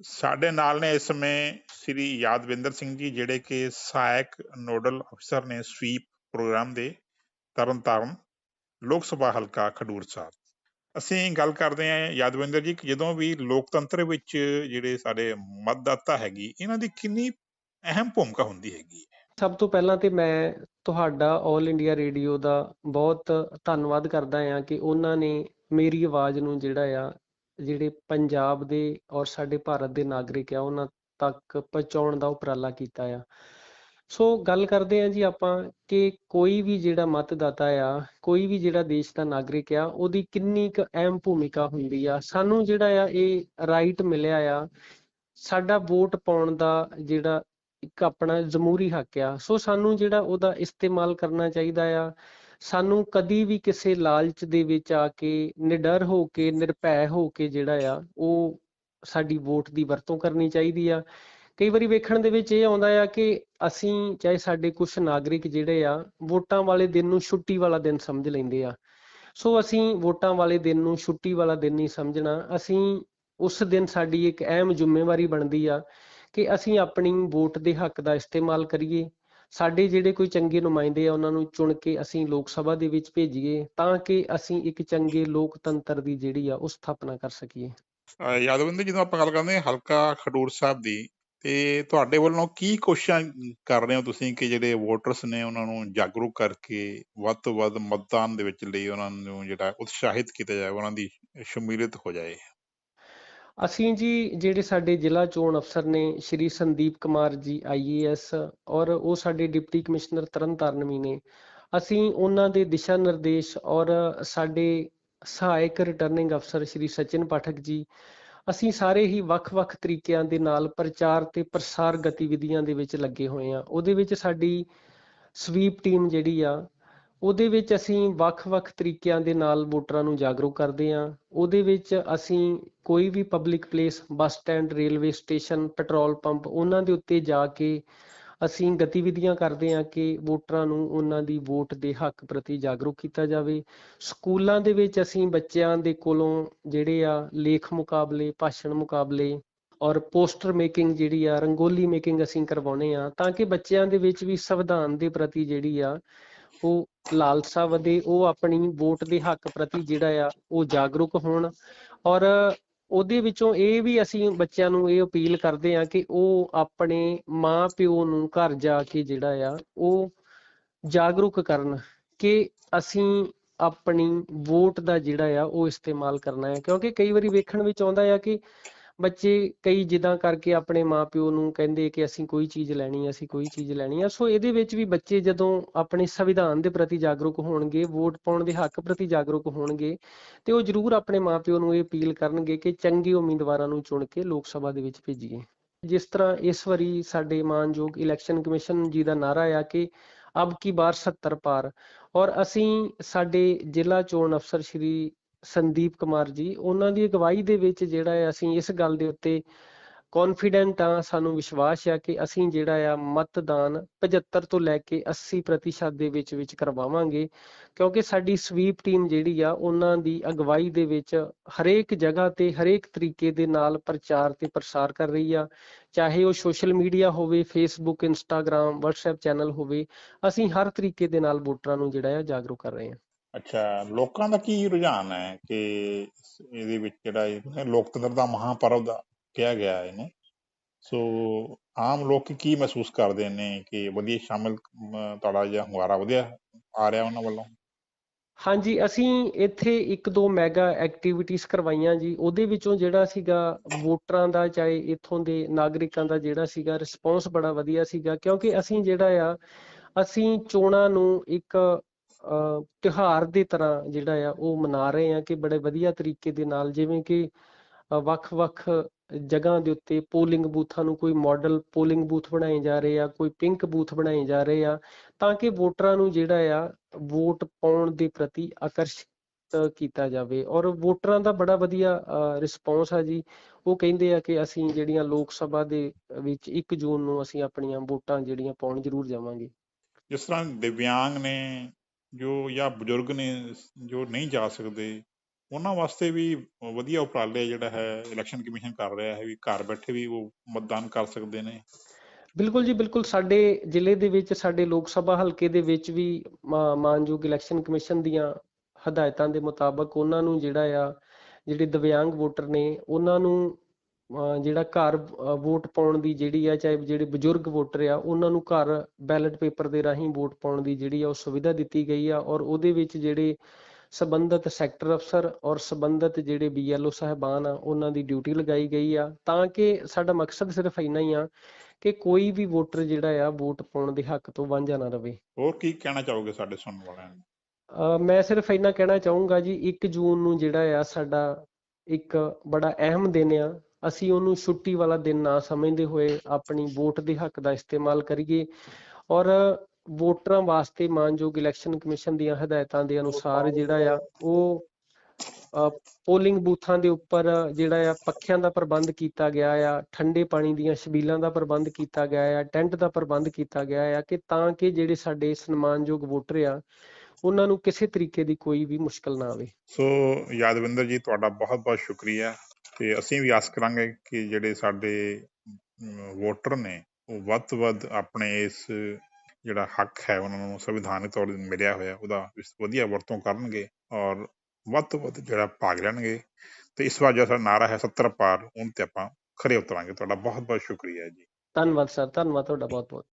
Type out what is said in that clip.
ਸਾਡੇ ਨਾਲ ਨੇ ਇਸ ਸਮੇਂ ਸ੍ਰੀ ਯਾਦਵਿੰਦਰ ਸਿੰਘ ਜੀ, ਜਿਹੜੇ ਕਿ ਸਹਾਇਕ ਨੋਡਲ ਅਫਸਰ ਨੇ ਸਵੀਪ ਪ੍ਰੋਗਰਾਮ ਦੇ ਤਰਨਤਾਰਨ ਲੋਕ ਸਭਾ ਹਲਕਾ ਖਡੂਰ ਸਾਹਿਬ। ਅਸੀਂ ਗੱਲ ਕਰਦੇ ਹਾਂ ਯਾਦਵਿੰਦਰ ਜੀ ਜਦੋਂ ਵੀ ਲੋਕਤੰਤਰ ਵਿੱਚ ਜਿਹੜੇ ਸਾਡੇ ਮਤਦਾਤਾ ਹੈਗੀ, ਇਹਨਾਂ ਦੀ ਕਿੰਨੀ ਅਹਿਮ ਭੂਮਿਕਾ ਹੁੰਦੀ ਹੈਗੀ? ਸਭ ਤੋਂ ਪਹਿਲਾਂ ਤੇ ਮੈਂ ਤੁਹਾਡਾ 올 ਇੰਡੀਆ ਰੇਡੀਓ ਦਾ ਬਹੁਤ ਧੰਨਵਾਦ ਕਰਦਾ ਹਾਂ ਕਿ ਉਹਨਾਂ ਨੇ ਮੇਰੀ ਆਵਾਜ਼ ਨੂੰ ਜਿਹੜਾ ਆ ਜਿਹੜੇ ਪੰਜਾਬ ਦੇ ਔਰ ਸਾਡੇ ਭਾਰਤ ਦੇ ਨਾਗਰਿਕ ਆ, ਉਹਨਾਂ ਤੱਕ ਪਹੁੰਚਾਉਣ ਦਾ ਉਪਰਾਲਾ ਕੀਤਾ ਆ। ਸੋ ਗੱਲ ਕਰਦੇ ਹਾਂ ਜੀ ਆਪਾਂ ਕਿ ਕੋਈ ਵੀ ਜਿਹੜਾ ਮਤਦਾਤਾ ਆ, ਕੋਈ ਵੀ ਜਿਹੜਾ ਦੇਸ਼ ਦਾ ਨਾਗਰਿਕ ਆ, ਉਹਦੀ ਕਿੰਨੀ ਕੁ ਅਹਿਮ ਭੂਮਿਕਾ ਹੁੰਦੀ ਆ। ਸਾਨੂੰ ਜਿਹੜਾ ਆ, ਇਹ ਰਾਈਟ ਮਿਲਿਆ ਆ, ਸਾਡਾ ਵੋਟ ਪਾਉਣ ਦਾ ਜਿਹੜਾ ਇੱਕ ਆਪਣਾ ਜਮਹੂਰੀ ਹੱਕ ਆ। ਸੋ ਸਾਨੂੰ ਜਿਹੜਾ ਉਹਦਾ ਇਸਤੇਮਾਲ ਕਰਨਾ ਚਾਹੀਦਾ ਆ। ਸਾਨੂੰ ਕਦੀ ਵੀ ਕਿਸੇ ਲਾਲਚ ਦੇ ਵਿੱਚ ਆ ਕੇ, ਨਿਡਰ ਹੋ ਕੇ, ਨਿਰਭੈ ਹੋ ਕੇ ਜਿਹੜਾ ਆ, ਉਹ ਸਾਡੀ ਵੋਟ ਦੀ ਵਰਤੋਂ ਕਰਨੀ ਚਾਹੀਦੀ ਆ। ਕਈ ਵਾਰੀ ਵੇਖਣ ਦੇ ਵਿੱਚ ਇਹ ਆਉਂਦਾ ਆ ਕਿ ਅਸੀਂ ਚਾਹੇ ਸਾਡੇ ਕੁਝ ਨਾਗਰਿਕ ਜਿਹੜੇ ਆ, ਵੋਟਾਂ ਵਾਲੇ ਦਿਨ ਨੂੰ ਛੁੱਟੀ ਵਾਲਾ ਦਿਨ ਸਮਝ ਲੈਂਦੇ ਆ। ਸੋ ਅਸੀਂ ਵੋਟਾਂ ਵਾਲੇ ਦਿਨ ਨੂੰ ਛੁੱਟੀ ਵਾਲਾ ਦਿਨ ਨਹੀਂ ਸਮਝਣਾ। ਅਸੀਂ ਉਸ ਦਿਨ ਸਾਡੀ ਇੱਕ ਅਹਿਮ ਜ਼ਿੰਮੇਵਾਰੀ ਬਣਦੀ ਆ ਕਿ ਅਸੀਂ ਆਪਣੀ ਵੋਟ ਦੇ ਹੱਕ ਦਾ ਇਸਤੇਮਾਲ ਕਰੀਏ। ਸਾਡੇ ਜਿਹੜੇ ਕੋਈ ਚੰਗੇ ਨੁਮਾਇੰਦੇ ਆ, ਉਹਨਾਂ ਨੂੰ ਚੁਣ ਕੇ ਅਸੀਂ ਲੋਕ ਸਭਾ ਦੇ ਵਿੱਚ ਭੇਜੀਏ ਤਾਂ ਕਿ ਅਸੀਂ ਇੱਕ ਚੰਗੇ ਲੋਕਤੰਤਰ ਦੀ ਜਿਹੜੀ ਆ, ਉਹ ਸਥਾਪਨਾ ਕਰ ਸਕੀਏ। ਯਾਦਵਿੰਦਰ, ਜਦੋਂ ਆਪਾਂ ਗੱਲ ਕਰਦੇ ਹਾਂ ਹਲਕਾ ਖਡੂਰ ਸਾਹਿਬ ਦੀ, ਤੇ ਤੁਹਾਡੇ ਵੱਲੋਂ ਕੀ ਕੋਸ਼ਿਸ਼ਾਂ ਕਰ ਰਹੇ ਹੋ ਤੁਸੀਂ ਕਿ ਜਿਹੜੇ ਵੋਟਰਸ ਨੇ ਉਹਨਾਂ ਨੂੰ ਜਾਗਰੂਕ ਕਰਕੇ ਵੱਧ ਤੋਂ ਵੱਧ ਮਤਦਾਨ ਦੇ ਵਿੱਚ ਲਈ ਉਹਨਾਂ ਨੂੰ ਜਿਹੜਾ ਉਤਸ਼ਾਹਿਤ ਕੀਤਾ ਜਾਏ ਉਹਨਾਂ ਦੀ ਸ਼ਮੂਲੀਅਤ ਹੋ ਜਾਏ? ਅਸੀਂ ਜੀ ਜਿਹੜੇ ਸਾਡੇ ਜ਼ਿਲ੍ਹਾ ਚੋਣ ਅਫਸਰ ਨੇ, ਸ਼੍ਰੀ ਸੰਦੀਪ ਕੁਮਾਰ ਜੀ ਆਈਏਐਸ ਔਰ ਉਹ ਸਾਡੇ ਡਿਪਟੀ ਕਮਿਸ਼ਨਰ ਤਰਨਤਾਰਨ ਵੀ ਨੇ, ਅਸੀਂ ਉਹਨਾਂ ਦੇ ਦਿਸ਼ਾ ਨਿਰਦੇਸ਼ ਔਰ ਸਾਡੇ ਸਹਾਇਕ ਰਿਟਰਨਿੰਗ ਅਫਸਰ ਸ਼੍ਰੀ ਸਚਿਨ ਪਾਠਕ ਜੀ, ਅਸੀਂ ਸਾਰੇ ਹੀ ਵੱਖ-ਵੱਖ ਤਰੀਕਿਆਂ ਦੇ ਨਾਲ ਪ੍ਰਚਾਰ ਤੇ ਪ੍ਰਸਾਰ ਗਤੀਵਿਧੀਆਂ ਦੇ ਵਿੱਚ ਲੱਗੇ ਹੋਏ ਆ ਉਹਦੇ ਵਿੱਚ ਸਾਡੀ ਸਵੀਪ ਟੀਮ ਜਿਹੜੀ ਆ ਉਹਦੇ ਵਿੱਚ ਅਸੀਂ ਵੱਖ-ਵੱਖ ਤਰੀਕਿਆਂ ਦੇ ਨਾਲ ਵੋਟਰਾਂ ਨੂੰ ਜਾਗਰੂਕ ਕਰਦੇ ਹਾਂ। ਉਹਦੇ ਵਿੱਚ ਅਸੀਂ ਕੋਈ ਵੀ public place bus stand, railway station, petrol pump, ਉਹਨਾਂ ਦੇ ਉੱਤੇ ਜਾ ਕੇ ਅਸੀਂ ਗਤੀਵਿਧੀਆਂ ਕਰਦੇ ਹਾਂ ਕਿ ਵੋਟਰਾਂ ਨੂੰ ਉਹਨਾਂ ਦੀ ਵੋਟ ਦੇ ਹੱਕ ਪ੍ਰਤੀ ਜਾਗਰੂਕ ਕੀਤਾ ਜਾਵੇ। ਸਕੂਲਾਂ ਦੇ ਵਿੱਚ ਅਸੀਂ ਬੱਚਿਆਂ ਦੇ ਕੋਲੋਂ ਜਿਹੜੇ ਆ ਲੇਖ ਮੁਕਾਬਲੇ, ਭਾਸ਼ਣ ਮੁਕਾਬਲੇ ਔਰ ਪੋਸਟਰ ਮੇਕਿੰਗ ਜਿਹੜੀ ਆ, ਰੰਗੋਲੀ ਮੇਕਿੰਗ ਅਸੀਂ ਕਰਵਾਉਨੇ ਆ ਤਾਂ ਕਿ ਬੱਚਿਆਂ ਦੇ ਵਿੱਚ ਵੀ ਸੰਵਿਧਾਨ ਦੇ ਪ੍ਰਤੀ ਜਿਹੜੀ ਆ ਉਹ ਲਾਲਸਾ ਵਧੇ, ਉਹ ਆਪਣੀ ਵੋਟ ਦੇ ਹੱਕ ਪ੍ਰਤੀ ਜਿਹੜਾ ਆ, ਉਹ ਜਾਗਰੂਕ ਹੋਣ। ਔਰ ਉਹਦੇ ਵਿੱਚੋਂ ਇਹ ਵੀ ਅਸੀਂ ਬੱਚਿਆਂ ਨੂੰ ਇਹ ਅਪੀਲ ਕਰਦੇ ਆ ਕਿ ਉਹ ਆਪਣੇ ਮਾਂ ਪਿਓ ਨੂੰ ਘਰ ਜਾ ਕੇ ਜਿਹੜਾ ਆ, ਉਹ ਜਾਗਰੂਕ ਕਰਨ ਕਿ ਅਸੀਂ ਆਪਣੀ ਵੋਟ ਦਾ ਜਿਹੜਾ ਆ, ਉਹ ਇਸਤੇਮਾਲ ਕਰਨਾ ਹੈ। ਕਿਉਂਕਿ ਕਈ ਵਾਰੀ ਵੇਖਣ ਵਿੱਚ ਆਉਂਦਾ ਆ ਕਿ ਬੱਚੇ ਕਈ ਜਿੱਦਾਂ ਕਰਕੇ ਆਪਣੇ ਮਾਪਿਓ ਨੂੰ ਕਹਿੰਦੇ ਕਿ ਅਸੀਂ ਕੋਈ ਚੀਜ਼ ਲੈਣੀ ਅਸੀਂ ਕੋਈ ਚੀਜ਼ ਲੈਣੀ ਹੈ ਸੋ ਇਹਦੇ ਵਿੱਚ ਵੀ ਬੱਚੇ ਜਦੋਂ ਆਪਣੇ ਸੰਵਿਧਾਨ ਦੇ ਪ੍ਰਤੀ ਜਾਗਰੂਕ ਹੋਣਗੇ, ਵੋਟ ਪਾਉਣ ਦੇ ਹੱਕ ਪ੍ਰਤੀ ਜਾਗਰੂਕ ਹੋਣਗੇ, ਤੇ ਉਹ ਜ਼ਰੂਰ ਆਪਣੇ ਮਾਪਿਓ ਨੂੰ ਇਹ ਅਪੀਲ ਕਰਨਗੇ ਕਿ ਚੰਗੇ ਉਮੀਦਵਾਰਾਂ ਨੂੰ ਚੁਣ ਕੇ ਲੋਕ ਸਭਾ ਦੇ ਵਿੱਚ ਭੇਜੀਏ। ਜਿਸ ਤਰ੍ਹਾਂ ਇਸ ਵਾਰੀ ਸਾਡੇ ਮਾਨਯੋਗ ਇਲੈਕਸ਼ਨ ਕਮਿਸ਼ਨ ਜੀ ਦਾ ਨਾਰਾ ਆ ਕਿ ਅਬ ਕੀ ਬਾਰ 70 ਪਾਰ, ਔਰ ਅਸੀਂ ਸਾਡੇ ਜ਼ਿਲ੍ਹਾ ਚੋਣ ਅਫਸਰ ਸ਼੍ਰੀ ਸੰਦੀਪ ਕੁਮਾਰ ਜੀ, ਉਹਨਾਂ ਦੀ ਅਗਵਾਈ ਦੇ ਵਿੱਚ ਜਿਹੜਾ ਹੈ ਅਸੀਂ ਇਸ ਗੱਲ ਦੇ ਉੱਤੇ ਕੌਨਫੀਡੈਂਟ ਆ ਸਾਨੂੰ ਵਿਸ਼ਵਾਸ ਆ ਕਿ ਅਸੀਂ ਜਿਹੜਾ ਆ ਮਤਦਾਨ 75 ਤੋਂ ਲੈ ਕੇ 80% ਦੇ ਵਿੱਚ ਵਿੱਚ ਕਰਵਾਵਾਂਗੇ, ਕਿਉਂਕਿ ਸਾਡੀ ਸਵੀਪ ਟੀਮ ਜਿਹੜੀ ਆ, ਉਹਨਾਂ ਦੀ ਅਗਵਾਈ ਦੇ ਵਿੱਚ ਹਰੇਕ ਜਗ੍ਹਾ ਤੇ, ਹਰੇਕ ਤਰੀਕੇ ਦੇ ਨਾਲ ਪ੍ਰਚਾਰ ਤੇ ਪ੍ਰਸਾਰ ਕਰ ਰਹੀ ਆ, ਚਾਹੇ ਉਹ ਸੋਸ਼ਲ ਮੀਡੀਆ ਹੋਵੇ ਫੇਸਬੁੱਕ ਇੰਸਟਾਗ੍ਰam WhatsApp ਚੈਨਲ ਹੋਵੇ, ਅਸੀਂ ਹਰ ਤਰੀਕੇ ਦੇ ਨਾਲ ਵੋਟਰਾਂ ਨੂੰ ਜਿਹੜਾ ਆ ਜਾਗਰੂਕ ਕਰ ਰਹੇ ਹਾਂ। ਅੱਛਾ ਲੋਕਾਂ ਦਾ ਕੀ ਰੁਝਾਨ ਹੈ ਕਿ ਇਹਦੇ ਵਿੱਚ ਜਿਹੜਾ ਇਹ ਲੋਕਤੰਤਰ ਦਾ ਮਹਾਪਰਵ ਦਾ ਕਿਹਾ ਗਿਆ ਹੈ ਇਹਨੂੰ। ਸੋ ਆਮ ਲੋਕ ਕੀ ਮਹਿਸੂਸ ਕਰਦੇ ਨੇ ਕਿ ਵਧੀਆ ਸ਼ਾਮਿਲ ਅਮ, ਤੁਹਾਡਾ ਜਿਹੜਾ ਹੁੰਗਾਰਾ ਵਧੀਆ ਆ ਰਿਹਾ ਉਹਨਾਂ ਵੱਲੋਂ? ਹਾਂਜੀ ਅਸੀਂ ਇੱਥੇ ਇੱਕ ਦੋ ਮੈਗਾ ਐਕਟੀਵਿਟੀਜ਼ ਕਰਵਾਈਆਂ ਜੀ। ਉਹਦੇ ਵਿੱਚੋਂ ਜਿਹੜਾ ਸੀਗਾ ਵੋਟਰਾਂ ਦਾ ਚਾਹੇ ਇੱਥੋਂ ਦੇ ਨਾਗਰਿਕਾਂ ਦਾ ਜਿਹੜਾ ਸੀਗਾ ਰਿਸਪੌਂਸ ਬੜਾ ਵਧੀਆ ਸੀਗਾ। ਕਿਉਂਕਿ ਅਸੀਂ ਜਿਹੜਾ ਆ ਅਸੀਂ ਚੋਣਾਂ ਨੂੰ ਇੱਕ ਅਹ, ਤਿਉਹਾਰ ਦੀ ਤਰ੍ਹਾਂ ਜਿਹੜਾ ਆ ਉਹ ਮਨਾ ਰਹੇ ਆ ਕਿ ਬੜੇ ਵਧੀਆ ਤਰੀਕੇ ਦੇ ਨਾਲ ਜਿਵੇਂ ਕਿ ਵੱਖ-ਵੱਖ ਜਗ੍ਹਾ ਦੇ ਉੱਤੇ ਪੋਲਿੰਗ ਬੂਥਾਂ ਨੂੰ ਕੋਈ ਮਾਡਲ ਪੋਲਿੰਗ ਬੂਥ ਬਣਾਏ ਜਾ ਰਹੇ ਆ ਕੋਈ ਪਿੰਕ ਬੂਥ ਬਣਾਏ ਜਾ ਰਹੇ ਆ ਤਾਂ ਕਿ ਵੋਟਰਾਂ ਨੂੰ ਜਿਹੜਾ ਆ ਵੋਟ ਪਾਉਣ ਦੇ ਪ੍ਰਤੀ ਆਕਰਸ਼ਿਤ ਕੀਤਾ ਜਾਵੇ। ਔਰ ਵੋਟਰਾਂ ਦਾ ਬੜਾ ਵਧੀਆ ਰਿਸਪੌਂਸ ਆ ਜੀ। ਉਹ ਕਹਿੰਦੇ ਆ ਕਿ ਅਸੀਂ ਜਿਹੜੀਆਂ ਲੋਕ ਸਭਾ ਦੇ ਵਿੱਚ 1 ਜੂਨ ਨੂੰ ਅਸੀਂ ਆਪਣੀਆਂ ਵੋਟਾਂ ਜਿਹੜੀਆਂ ਪਾਉਣ ਜ਼ਰੂਰ ਜਾਵਾਂਗੇ। ਜਿਸ ਤਰ੍ਹਾਂ ਦਿਵਿਆਂਗ ਨੇ ਜੋ ਜਾਂ ਬਜ਼ੁਰਗ ਨੇ ਜੋ ਨਹੀਂ ਜਾ ਸਕਦੇ, ਉਹਨਾਂ ਵਾਸਤੇ ਵੀ ਵਧੀਆ ਉਪਰਾਲੇ ਜਿਹੜਾ ਹੈ ਇਲੈਕਸ਼ਨ ਕਮਿਸ਼ਨ ਕਰ ਰਿਹਾ ਹੈ ਵੀ ਘਰ ਬੈਠੇ ਵੀ ਉਹ ਮਤਦਾਨ ਕਰ ਸਕਦੇ ਨੇ। ਬਿਲਕੁਲ ਜੀ, ਬਿਲਕੁਲ ਸਾਡੇ ਜ਼ਿਲ੍ਹੇ ਦੇ ਵਿੱਚ, ਸਾਡੇ ਲੋਕ ਸਭਾ ਹਲਕੇ ਦੇ ਵਿੱਚ ਵੀ ਮਾਨਯੋਗ ਇਲੈਕਸ਼ਨ ਕਮਿਸ਼ਨ ਦੀਆਂ ਹਦਾਇਤਾਂ ਦੇ ਮੁਤਾਬਕ ਉਹਨਾਂ ਨੂੰ ਜਿਹੜਾ ਆ, ਜਿਹੜੇ ਦਿਵਿਆਂਗ ਵੋਟਰ ਨੇ, ਉਹਨਾਂ ਨੂੰ ਜਿਹੜਾ ਘਰ ਵੋਟ ਪਾਉਣ ਦੀ ਜਿਹੜੀ ਆ ਚਾਹੇ ਜਿਹੜੇ ਬਜ਼ੁਰਗ ਵੋਟਰ ਆ ਉਹਨਾਂ ਨੂੰ ਘਰ ਬੈਲਟ ਪੇਪਰ ਦੇ ਰਾਹੀਂ ਵੋਟ ਪਾਉਣ ਦੀ ਜਿਹੜੀ ਆ ਉਹ ਸੁਵਿਧਾ ਦਿੱਤੀ ਗਈ ਆ ਔਰ ਉਹਦੇ ਵਿੱਚ ਜਿਹੜੇ ਸਬੰਧਤ ਸੈਕਟਰ ਅਫਸਰ ਔਰ ਸਬੰਧਤ ਜਿਹੜੇ ਬੀਐਲਓ ਸਾਹਿਬਾਨ ਆ ਉਹਨਾਂ ਦੀ ਡਿਊਟੀ ਲਗਾਈ ਗਈ ਆ। ਤਾਂ ਕਿ ਸਾਡਾ ਮਕਸਦ ਸਿਰਫ ਇੰਨਾ ਹੀ ਆ ਕਿ ਕੋਈ ਵੀ ਵੋਟਰ ਜਿਹੜਾ ਆ ਵੋਟ ਪਾਉਣ ਦੇ ਹੱਕ ਤੋਂ ਵਾਂਝਾ ਨਾ ਰਵੇ। ਹੋਰ ਕੀ ਕਹਿਣਾ ਚਾਹੋਗੇ ਸਾਡੇ ਸੁਣਨ ਵਾਲਿਆਂ ਨੂੰ? ਮੈਂ ਸਿਰਫ ਇੰਨਾ ਕਹਿਣਾ ਚਾਹੂੰਗਾ ਜੀ 1 ਜੂਨ ਨੂੰ ਜਿਹੜਾ ਆ ਸਾਡਾ ਇੱਕ ਬੜਾ ਅਹਿਮ ਦਿਨ ਆ। ਅਸੀਂ ਉਹਨੂੰ ਛੁੱਟੀ ਵਾਲਾ ਦਿਨ ਨਾ ਸਮਝਦੇ ਹੋਏ ਆਪਣੀ ਵੋਟ ਦੇ ਹੱਕ ਦਾ ਇਸਤੇਮਾਲ ਕਰੀਏ ਔਰ ਵੋਟਰਾਂ ਵਾਸਤੇ ਮਾਨਯੋਗ ਇਲੈਕਸ਼ਨ ਕਮਿਸ਼ਨ ਦੀਆਂ ਹਦਾਇਤਾਂ ਦੇ ਅਨੁਸਾਰ ਜਿਹੜਾ ਆ ਉਹ ਪੋਲਿੰਗ ਬੂਥਾਂ ਦੇ ਉੱਪਰ ਜਿਹੜਾ ਆ ਪੱਖਿਆਂ ਦਾ ਪ੍ਰਬੰਧ ਕੀਤਾ ਗਿਆ ਆ ਠੰਡੇ ਪਾਣੀ ਦੀਆਂ ਛਬੀਲਾਂ ਦਾ ਪ੍ਰਬੰਧ ਕੀਤਾ ਗਿਆ ਆ ਟੈਂਟ ਦਾ ਪ੍ਰਬੰਧ ਕੀਤਾ ਗਿਆ ਆ ਕਿ ਤਾਂ ਕਿ ਜਿਹੜੇ ਸਾਡੇ ਸਨਮਾਨਯੋਗ ਵੋਟਰ ਆ ਉਹਨਾਂ ਨੂੰ ਕਿਸੇ ਤਰੀਕੇ ਦੀ ਕੋਈ ਵੀ ਮੁਸ਼ਕਲ ਨਾ ਆਵੇ। ਸੋ ਯਾਦਵਿੰਦਰ ਜੀ ਤੁਹਾਡਾ ਬਹੁਤ ਬਹੁਤ ਸ਼ੁਕਰੀਆ। ਤੇ ਅਸੀਂ ਵੀ ਆਸ ਕਰਾਂਗੇ ਕਿ ਜਿਹੜੇ ਸਾਡੇ ਵੋਟਰ ਨੇ, ਉਹ ਵੱਧ ਤੋਂ ਵੱਧ ਆਪਣੇ ਇਸ ਜਿਹੜਾ ਹੱਕ ਹੈ ਉਹਨਾਂ ਨੂੰ ਸੰਵਿਧਾਨਕ ਤੌਰ ਤੇ ਮਿਲਿਆ ਹੋਇਆ, ਉਹਦਾ ਵਧੀਆ ਵਰਤੋਂ ਕਰਨਗੇ ਔਰ ਵੱਧ ਤੋਂ ਵੱਧ ਜਿਹੜਾ ਭਾਗ ਲੈਣਗੇ। ਤੇ ਇਸ ਵਾਰ ਜਿਹੜਾ ਸਾਡਾ ਨਾਰਾ ਹੈ 70 ਪਾਰ, ਉਹਨ ਤੇ ਆਪਾਂ ਖਰੇ ਉਤਰਾਂਗੇ। ਤੁਹਾਡਾ ਬਹੁਤ ਬਹੁਤ ਸ਼ੁਕਰੀਆ ਜੀ। ਧੰਨਵਾਦ, ਸਰ। ਧੰਨਵਾਦ। ਤੁਹਾਡਾ ਬਹੁਤ ਬਹੁਤ